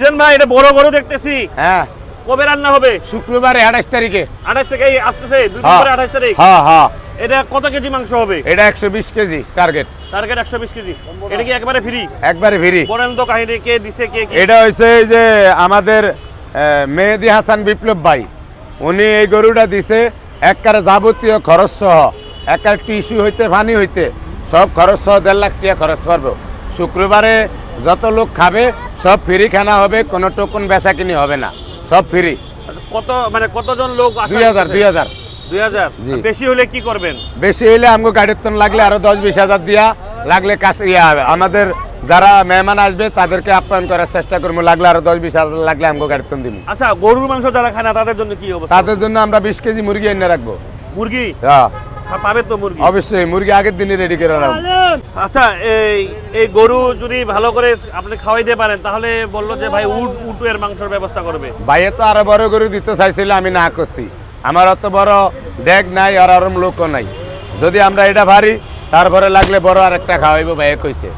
ভাই এটা বড় গরু দেখতেছি। হ্যাঁ। কবে রান্না হবে? শুক্রবারে আঠাশ তারিখে। আঠাশ থেকে এই আসতেছে দুই হ্যাঁ। পরে আঠাশ তারিখ। হ্যাঁ হ্যাঁ। এটা কত কেজি মাংস হবে? এটা একশো বিশ কেজি টার্গেট টার্গেট একশো বিশ কেজি। এটা কি একবারে ফ্রি একবারে বলেন তো কাহিনী কে দিছে কে এটা হয়েছে এই যে আমাদের মেহেদি হাসান বিপ্লব ভাই। উনি এই গরুটা দিছে একবারে যাবতীয় খরচ সহ একবার টিস্যু হইতে পানি হইতে সব খরচ সহ দেড় লাখ টাকা খরচ পারব শুক্রবারে যত লোক খাবে সব ফ্রি খানা হবে কোনো টোকন বেচা কিনি হবে না। সব ফ্রি আচ্ছা, কত মানে কতজন লোক দুই হাজার দুই হাজার। দুই হাজার? বেশি হলে কি করবেন? বেশি হলে আমগো গাড়ির তন লাগলে আরও দশ বিশ হাজার দিয়া লাগলে কাজ ইয়া হবে। আমাদের যারা মেহমান আসবে তাদেরকে আপ্যায়ন করার চেষ্টা করব লাগলে আরও দশ বিশ হাজার লাগলে আমগো গাড়ির তন দিব আচ্ছা গরুর মাংস যারা খায় না তাদের জন্য কি অবস্থা? তাদের জন্য আমরা বিশ কেজি মুরগি এনে রাখব। মুরগি? হ্যাঁ। পাবে তো মুরগি? অবশ্যই মুরগি আগের দিনই রেডি করে আচ্ছা এই এই গরু যদি ভালো করে আপনি খাওয়াই দিয়ে পারেন তাহলে বলল যে ভাই উট উটের মাংসের ব্যবস্থা করবে। ভাইয়ে তো আরও বড় গরু দিতে চাইছিল আমি না করছি। আমার অত বড় ডেক নাই আর আরম লোকও নাই। যদি আমরা এটা ভারি তারপরে লাগলে বড় আর একটা খাওয়াইবো ভাইয়ে কইছে।